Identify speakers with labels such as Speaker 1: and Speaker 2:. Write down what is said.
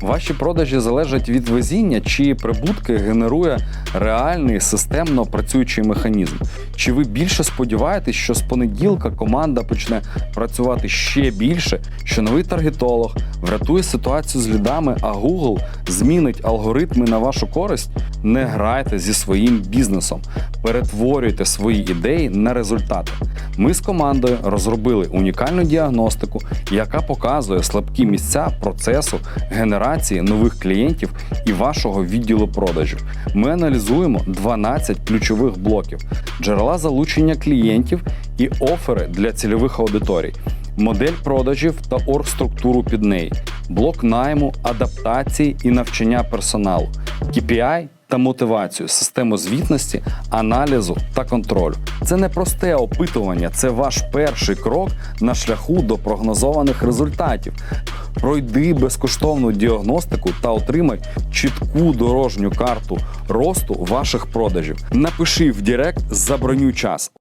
Speaker 1: Ваші продажі залежать від везіння, чи прибутки генерує реальний системно працюючий механізм. Чи ви більше сподіваєтесь, що з понеділка команда почне працювати ще більше, що новий таргетолог врятує ситуацію з лідами, а Google змінить алгоритми на вашу користь? Не грайте зі своїм бізнесом, перетворюйте свої ідеї на результати. Ми з командою розробили унікальну діагностику, яка показує слабкі місця процесу генерації нових клієнтів і вашого відділу продажів. Ми аналізуємо 12 ключових блоків, джерела залучення клієнтів і офери для цільових аудиторій, модель продажів та оргструктуру під неї, блок найму, адаптації і навчання персоналу, KPI та мотивацію, систему звітності, аналізу та контролю. Це не просте опитування, це ваш перший крок на шляху до прогнозованих результатів. Пройди безкоштовну діагностику та отримай чітку дорожню карту росту ваших продажів. Напиши в Директ, забронюй час.